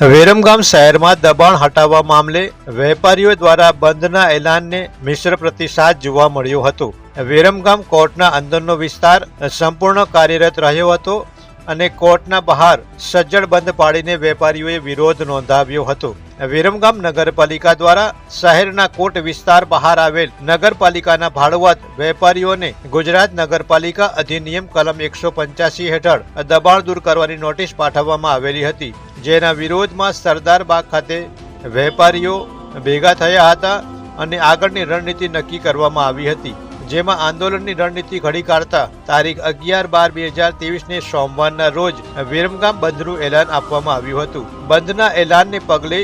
વિરમગામ શહેરમાં દબાણ હટાવવા મામલે વેપારીઓ દ્વારા બંધના એલાનને મિશ્ર પ્રતિસાદ જોવા મળ્યો હતો. વિરમગામ કોર્ટના અંદરનો વિસ્તાર સંપૂર્ણ કાર્યરત રહ્યો હતો અને કોર્ટના બહાર સજ્જડ બંધ પાડીને વેપારીઓએ વિરોધ નોંધાવ્યો હતો. વિરમગામ નગરપાલિકા દ્વારા શહેરના કોટ વિસ્તાર બહાર આવેલ નગરપાલિકાના ભાડુઆત વેપારીઓને ગુજરાત નગરપાલિકા અધિનિયમ કલમ એકસો પંચ્યાસી હેઠળ દબાણ દૂર કરવાની નોટિસ પાઠવવામાં આવેલી હતી. જેના વિરોધમાં સરદાર બાગ ખાતે વેપારીઓ ભેગા થયા હતા અને આગળની રણનીતિ નક્કી કરવામાં આવી હતી. જેમાં આંદોલનની રણનીતિ ઘડી કાઢતા તારીખ અગિયાર બાર બે હજાર ત્રેવીસને સોમવારના રોજ વિરમગામ બંધનું એલાન આપવામાં આવ્યું હતું. બંધના એલાનને પગલે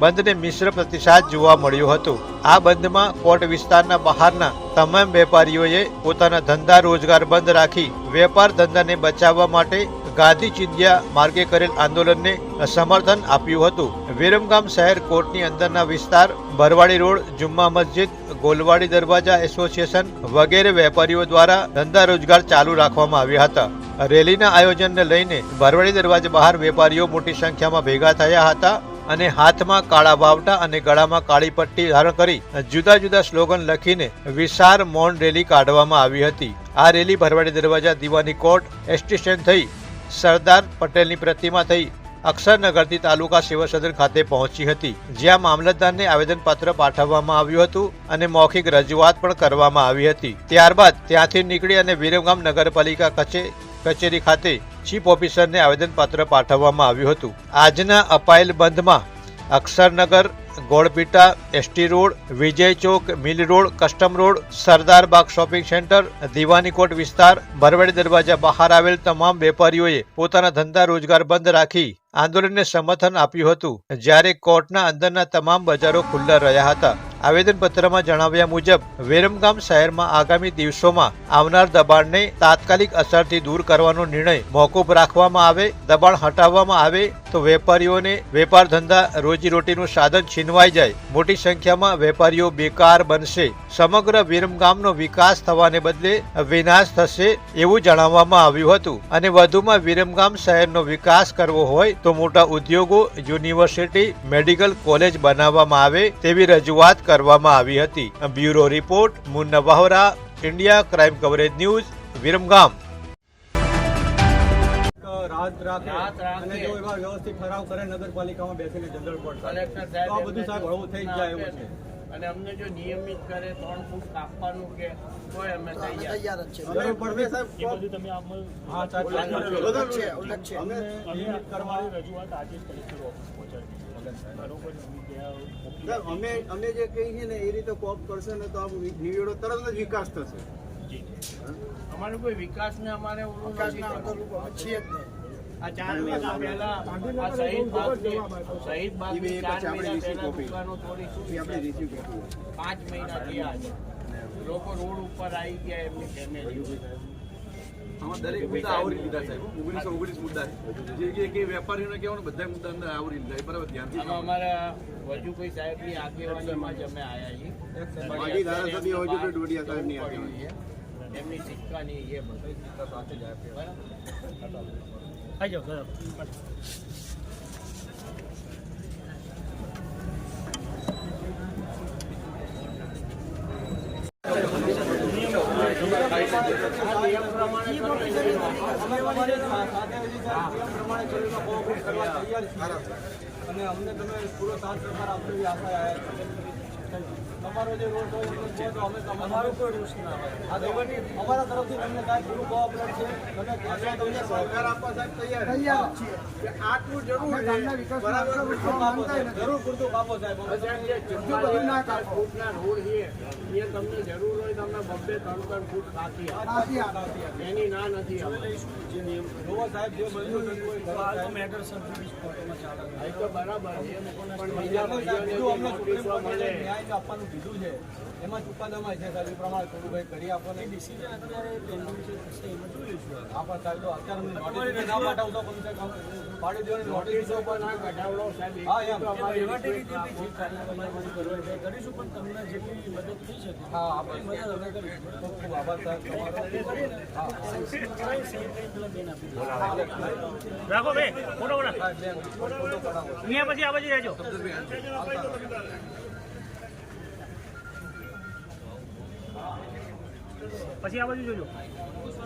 બંધને મિશ્ર પ્રતિસાદ જોવા મળ્યો હતો. આ બંધમાં કોટ વિસ્તારના બહારના તમામ વેપારીઓએ પોતાના ધંધા રોજગાર બંધ રાખી વેપાર ધંધાને બચાવવા માટે ગાંધી ચિંધ્યા માર્ગે કરેલ આંદોલનને સમર્થન આપ્યું હતું. વિરમગામ શહેર કોર્ટની અંદરના વિસ્તાર, ભરવાડી રોડ, જુમ્મા મસ્જિદ, ગોલવાડી દરવાજા એસોસિએશન વગેરે વેપારીઓ દ્વારા ધંધા રોજગાર ચાલુ રાખવામાં આવ્યા હતા. રેલીના આયોજનને લઈને ભરવાડી દરવાજા બહાર વેપારીઓ મોટી સંખ્યામાં ભેગા થયા હતા અને હાથમાં કાળા વાવટા અને ગળામાં કાળી પટ્ટી ધારણ કરી જુદા જુદા સ્લોગન લખીને વિશાળ મૌન રેલી કાઢવામાં આવી હતી. આ રેલી ભરવાડી દરવાજા દીવાની કોર્ટ, એસટી સ્ટેન્ડ થઈ સરદાર પટેલની પ્રતિમા થઈ અક્ષરનગરથી તાલુકા સેવા ખાતે પહોંચી હતી. જ્યાં મામલતદારને આવેદનપત્ર પાઠવવામાં આવ્યું હતું અને મૌખિક રજૂઆત પણ કરવામાં આવી હતી. ત્યારબાદ ત્યાંથી નીકળી અને વિરમગામ નગરપાલિકા કચે, કચેરી ખાતે ચીફ ઓફિસરને આવેદનપત્ર પાઠવવામાં આવ્યું હતું. આજના અપાયેલ બંધમાં Aksharnagar, Golpitha, ST road, Vijay Chowk, mill road, custom road, Sardar Bagh shopping centre, Diwanikot વિસ્તાર, ભરવાડી દરવાજા બહાર આવેલ તમામ વેપારીઓએ પોતાના ધંધા રોજગાર બંધ રાખી આંદોલનને સમર્થન આપ્યું હતું. જ્યારે કોર્ટના અંદરના તમામ બજારો ખુલ્લા રહ્યા હતા. આવેદનપત્રમાં જણાવ્યા મુજબ, વિરમગામ શહેરમાં આગામી દિવસોમાં આવનાર દબાણને તાત્કાલિક અસરથી દૂર કરવાનો નિર્ણય મોકૂફ રાખવામાં આવે, દબાણ હટાવવામાં આવે તો વેપારીઓને વેપાર ધંધા રોજીરોટીનું સાધન છીનવાઈ જાય. મોટી સંખ્યામાં વેપારીઓ બેકાર બનશે. સમગ્ર વિરમગામનો વિકાસ થવાને બદલે વિનાશ થશે એવું જણાવવામાં આવ્યું હતું. અને વધુમાં વિરમગામ શહેરનો વિકાસ કરવો હોય તો મોટા ઉદ્યોગો, યુનિવર્સિટી, મેડિકલ કોલેજ બનાવવામાં આવે તેવી રજૂઆત કરવામાં આવી હતી. Bureau report, Munna Vohra India crime coverage news Viramgam રાત રાખે અને જો એવા વ્યવસ્થિત ઠરાવ કરે નગરપાલિકામાં બેસીને જનરલ કોર્ટ તો આ બધું સાહેબ હળવું થઈ જાય એવું છે. અને અમને જો નિયમિત કરે ત્રણ ફૂટ કાપવાનું કે તોય અમે તૈયાર. જ છે. અમે નિયમિત કરવા રજૂઆત આજે જ કલેક્ટર ઓફિસ પહોંચાડી બરોબર અમે ત્યાં મોકલી સાહેબ, અમે અમે જે કહીએ ને એ રીતે કોપ કરશે ને તો આ નિવેડો તરત જ વિકાસ થશે. અમારે કોઈ વિકાસને અમારે છીએ જ નહીં. આ ચાર મહિના પહેલા આ શહીદ બાગની શહીદ ઈ ચાર મહિના પહેલા દુકાનો તોડી શું એ આપણે વિચાર? રિસીવ કરીશું પાંચ મહિના થયા છે. લોકો રોડ ઉપર આવી ગયા એમની ફેમિલી દરેક મુદ્દા આવરી લીધા સાહેબ. ઓગણીસો ઓગણીસ મુદ્દા છે. જે કે વેપારીઓને કહેવાનું બધા મુદ્દા અંદર આવરી લીધા. બરાબર ધ્યાનથી અમારા વજુભાઈ સાહેબની આગેવાનીમાં જ અમે આવ્યા છીએ. વજુભાઈ સાહેબની પડ્યું એમની સિક્કાની એ બધી. સાથે જ સાહેબ તૈયાર અને અમને તમે પૂરો સાથ સહકાર એવી આશા. તમારો જે રોડ હોય એ છે તો અમે તમારો કોઈ રોષ ના હોય. અમારા તરફથી તમને કાંઈ પૂરું કોઓપરેટ છે? તમે અમે તમને સહકાર આપવા સાહેબ તૈયાર તૈયાર છીએ. કે આટલું જરૂર છે. બરાબર આટલો કાપો સાહેબ. જરૂર પૂરતું કાપો સાહેબ. અમે સાહેબ, જે બધું ના કાપો. ફૂટના રોડ છે એ તમને જરૂર હોય તમને બબ્બે ત્રણ ત્રણ ફૂટ કાપી કાપી એની ના નથી. જોવો સાહેબ જે મંજૂર હોય કરો સાહેબ. મેટર સબ કોર્ટમાં ચાલે. આ તો બરાબર છે. પણ બીજા ભાઈઓને અમને સુપ્રીમ નોટિસો ન્યાય આપવાનું કીધું છે. એમાં ચુકાદામાં છે સાહેબ પ્રમાણે થોડું ભાઈ કરી આપો ને. ડિસિઝન અત્યારે પેન્ડિંગ છે એમાં જોઈશું હા પણ સાહેબ તો અત્યારે નોટિસ ના પાઠવતો કમ સે કમ પાડી દેવાની નોટિસ નોટિસો ના કઢાવડો સાહેબ હા, એમ. તો અમારી વહીવટી રીતે રિક્વેસ્ટ બી જે કાર્યવાહી કરવા છે કરીશું પણ તમને જેટલી મદદ થઈ શકે. હા આપણે મદદ અમે કરીશું. ખૂબ ખૂબ આભાર સાહેબ. તમારો હા કરાવી છે કંઈ પેલા બેન આપી દે રાખો બે ફોટો પછી આ બાજુ રહેજો પછી આ બાજુ જોજો.